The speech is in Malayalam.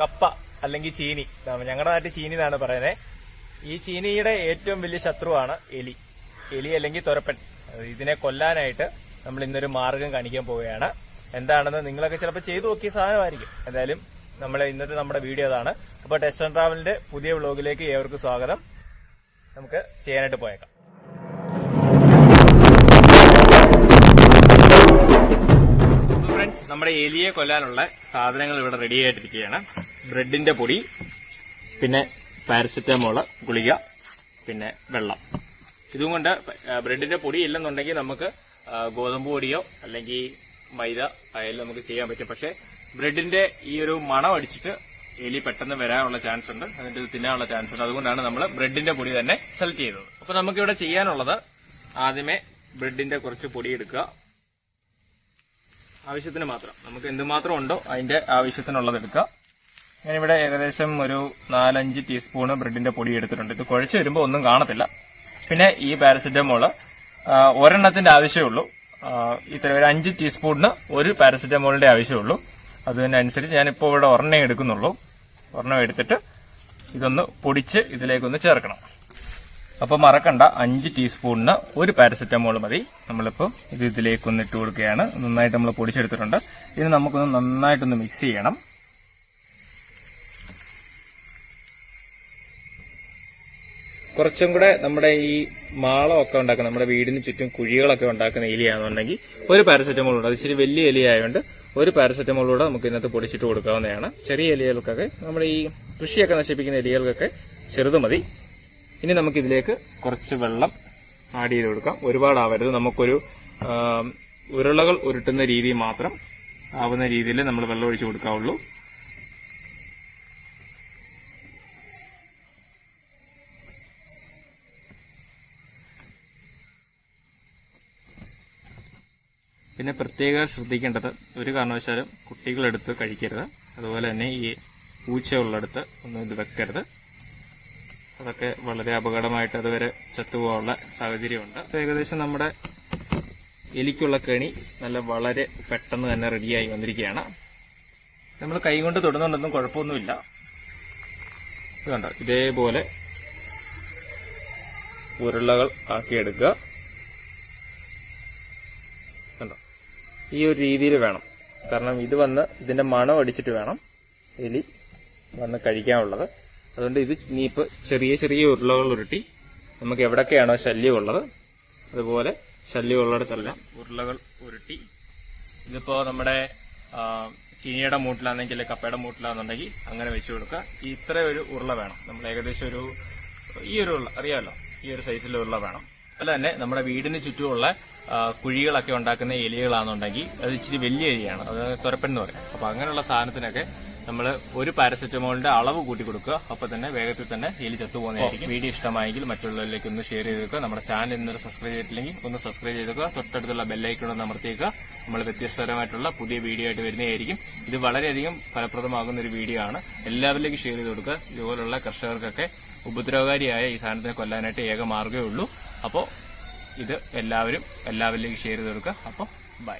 കപ്പ അല്ലെങ്കിൽ ചീനി. ഞങ്ങളുടെ നാട്ടിൽ ചീനി എന്നാണ് പറയുന്നത് ഈ ചീനിയുടെ ഏറ്റവും വലിയ ശത്രുവാണ് എലി. എലി അല്ലെങ്കിൽ തുരപ്പൻ. ഇതിനെ കൊല്ലാനായിട്ട് നമ്മൾ ഇന്നൊരു മാർഗം കാണിക്കാൻ പോവുകയാണ്. എന്താണെന്ന് നിങ്ങളൊക്കെ ചിലപ്പോൾ ചെയ്തു നോക്കിയ സാധനമായിരിക്കും. എന്തായാലും നമ്മൾ ഇന്നത്തെ നമ്മുടെ വീഡിയോ അതാണ്. അപ്പോൾ ടെസ്റ്റ് ആൻഡ് ട്രാവലിന്റെ പുതിയ വ്ളോഗിലേക്ക് ഏവർക്കും സ്വാഗതം. നമുക്ക് ചെയ്യാനായിട്ട് പോയേക്കാം. ഫ്രണ്ട്സ് നമ്മുടെ എലിയെ കൊല്ലാനുള്ള സാധനങ്ങൾ ഇവിടെ റെഡി ആയിട്ടിരിക്കുകയാണ്. ബ്രെഡിന്റെ പൊടി പിന്നെ പാരസെറ്റമോൾ ഗുളിക പിന്നെ വെള്ളം. ഇതും കൊണ്ട് ബ്രെഡിന്റെ പൊടി ഇല്ലെന്നുണ്ടെങ്കിൽ നമുക്ക് ഗോതമ്പ് പൊടിയോ അല്ലെങ്കിൽ മൈദ ആയാലും നമുക്ക് ചെയ്യാൻ പറ്റും. പക്ഷെ ബ്രെഡിന്റെ ഈ ഒരു മണം അടിച്ചിട്ട് എലി പെട്ടെന്ന് വരാനുള്ള ചാൻസ് ഉണ്ട്. അതിന്റെ തിന്നാനുള്ള ചാൻസ് ഉണ്ട്. അതുകൊണ്ടാണ് നമ്മൾ ബ്രെഡിന്റെ പൊടി തന്നെ സെലക്ട് ചെയ്തത്. അപ്പൊ നമുക്കിവിടെ ചെയ്യാനുള്ളത് ആദ്യമേ ബ്രെഡിന്റെ കുറച്ച് പൊടി എടുക്കുക. ആവശ്യത്തിന് മാത്രം. നമുക്ക് എന്തുമാത്രം ഉണ്ടോ അതിന്റെ ആവശ്യത്തിനുള്ളത് എടുക്കുക ഞാനിവിടെ ഏകദേശം ഒരു നാലഞ്ച് ടീസ്പൂൺ ബ്രെഡിന്റെ പൊടി എടുത്തിട്ടുണ്ട്. ഇത് കുഴച്ച് വരുമ്പോൾ ഒന്നും കാണത്തില്ല. പിന്നെ ഈ പാരസെറ്റമോൾ ഒരെണ്ണത്തിന്റെ ആവശ്യമുള്ളൂ ഇത്ര ഒരു അഞ്ച് ടീസ്പൂണിന് ഒരു പാരസെറ്റമോളിന്റെ ആവശ്യമുള്ളൂ അതിനനുസരിച്ച് ഞാനിപ്പോൾ ഇവിടെ ഒരെണ്ണം എടുക്കുന്നുള്ളൂ. ഒരെണ്ണം എടുത്തിട്ട് ഇതൊന്ന് പൊടിച്ച് ഇതിലേക്കൊന്ന് ചേർക്കണം. അപ്പോൾ മറക്കണ്ട അഞ്ച് ടീസ്പൂണിന് ഒരു പാരസെറ്റമോൾ മതി. നമ്മളിപ്പോൾ ഇത് ഇതിലേക്കൊന്ന് ഇട്ട് കൊടുക്കുകയാണ്. നന്നായിട്ട് നമ്മൾ പൊടിച്ചെടുത്തിട്ടുണ്ട്. ഇത് നമുക്കൊന്ന് നന്നായിട്ടൊന്ന് മിക്സ് ചെയ്യണം. കുറച്ചും കൂടെ നമ്മുടെ ഈ മാളമൊക്കെ ഉണ്ടാക്കുന്ന നമ്മുടെ വീടിന് ചുറ്റും കുഴികളൊക്കെ ഉണ്ടാക്കുന്ന എലിയാണെന്നുണ്ടെങ്കിൽ ഒരു പാരസെറ്റമോൾ ഉണ്ട് അത് ഇച്ചിരി വലിയ എലിയായതുകൊണ്ട് ഒരു പാരസെറ്റമോൾ കൂടെ നമുക്ക് ഇന്നത്ത് പൊടിച്ചിട്ട് കൊടുക്കാവുന്നതാണ്. ചെറിയ എലികൾക്കൊക്കെ നമ്മുടെ ഈ കൃഷിയൊക്കെ നശിപ്പിക്കുന്ന എലികൾക്കൊക്കെ ചെറുത് മതി. ഇനി നമുക്ക് ഇതിലേക്ക് കുറച്ച് വെള്ളം ആഡ് ചെയ്ത് കൊടുക്കാം. ഒരുപാടാവരുത്. നമുക്കൊരു ആ, ഉരുളകൾ ഉരുട്ടുന്ന രീതി മാത്രം ആവുന്ന രീതിയിൽ നമ്മൾ വെള്ളം ഒഴിച്ചു കൊടുക്കാവുള്ളൂ. പിന്നെ പ്രത്യേകം ശ്രദ്ധിക്കേണ്ടത് ഒരു കാരണവശാലും കുട്ടികളെടുത്ത് കഴിക്കരുത്. അതുപോലെ തന്നെ ഈ പൂച്ചയുള്ളടുത്ത് ഒന്നും ഇത് വെക്കരുത്. അതൊക്കെ വളരെ അപകടമായിട്ട് അതുവരെ ചത്തുപോകാനുള്ള സാഹചര്യമുണ്ട്. ഏകദേശം നമ്മുടെ എലിക്കുള്ള കെണി നല്ല വളരെ പെട്ടെന്ന് തന്നെ റെഡിയായി വന്നിരിക്കുകയാണ്. നമ്മൾ കൈകൊണ്ട് തൊടുന്നുണ്ടൊന്നും കുഴപ്പമൊന്നുമില്ല. ഇത് കണ്ടോ? ഇതേപോലെ ഉരുളകൾ ആക്കിയെടുക്കുക. കണ്ടോ? ഈ ഒരു രീതിയിൽ വേണം. കാരണം ഇത് വന്ന് ഇതിന്റെ മണം അടിച്ചിട്ട് വേണം എലി വന്ന് കഴിക്കാനുള്ളത്. അതുകൊണ്ട് ഇത് ഇനിയിപ്പോൾ ചെറിയ ചെറിയ ഉരുളകൾ ഉരുട്ടി നമുക്ക് എവിടൊക്കെയാണോ ശല്യമുള്ളത് അതുപോലെ ശല്യമുള്ളിടത്തെല്ലാം ഉരുളകൾ ഉരുട്ടി. ഇതിപ്പോ നമ്മുടെ ചീനിയുടെ മൂട്ടിലാണെങ്കിൽ കപ്പയുടെ മൂട്ടിലാണെന്നുണ്ടെങ്കിൽ അങ്ങനെ വെച്ചു കൊടുക്കുക. ഇത്ര ഒരു ഉരുള വേണം. നമ്മൾ ഏകദേശം ഒരു ഈ ഒരു ഉരുള അറിയാമല്ലോ ഈ ഒരു സൈസിലുള്ള ഉരുള വേണം. അതുപോലെ തന്നെ നമ്മുടെ വീടിന് ചുറ്റുമുള്ള കുഴികളൊക്കെ ഉണ്ടാക്കുന്ന എലികളാണെന്നുണ്ടെങ്കിൽ അത് ഇച്ചിരി വലിയ എലിയാണ് അത് തുരപ്പൻ എന്ന് പറയും. അപ്പൊ അങ്ങനെയുള്ള സാധനത്തിനൊക്കെ നമ്മൾ ഒരു പാരസെറ്റമോളിന്റെ അളവ് കൂട്ടി കൊടുക്കുക. അപ്പൊ തന്നെ വേഗത്തിൽ തന്നെ എലി ചത്തുപോകുന്നതായിരിക്കും. വീഡിയോ ഇഷ്ടമായെങ്കിൽ മറ്റുള്ളവരിലേക്ക് ഒന്ന് ഷെയർ ചെയ്ത് വെക്കുക. നമ്മുടെ ചാനൽ ഇന്നൊരു സബ്സ്ക്രൈബ് ചെയ്തിട്ടില്ലെങ്കിൽ ഒന്ന് സബ്സ്ക്രൈബ് ചെയ്തേക്കുക തൊട്ടടുത്തുള്ള ബെല്ലൈക്കൺ ഒന്ന് അമർത്തിയേക്കുക നമ്മൾ വ്യത്യസ്തപരമായിട്ടുള്ള പുതിയ വീഡിയോ ആയിട്ട് വരുന്നതായിരിക്കും. ഇത് വളരെയധികം ഫലപ്രദമാകുന്ന ഒരു വീഡിയോ ആണ്. എല്ലാവരിലേക്കും ഷെയർ ചെയ്ത് കൊടുക്കുക. ഇതുപോലുള്ള കർഷകർക്കൊക്കെ ഉപദ്രവകാരിയായ ഈ സാധനത്തിനെ കൊല്ലാനായിട്ട് ഏക മാർഗമേ ഉള്ളൂ. അപ്പോൾ ഇത് എല്ലാവരും എല്ലാവരിലേക്കും ഷെയർ ചെയ്ത് കൊടുക്കുക. അപ്പോൾ ബൈ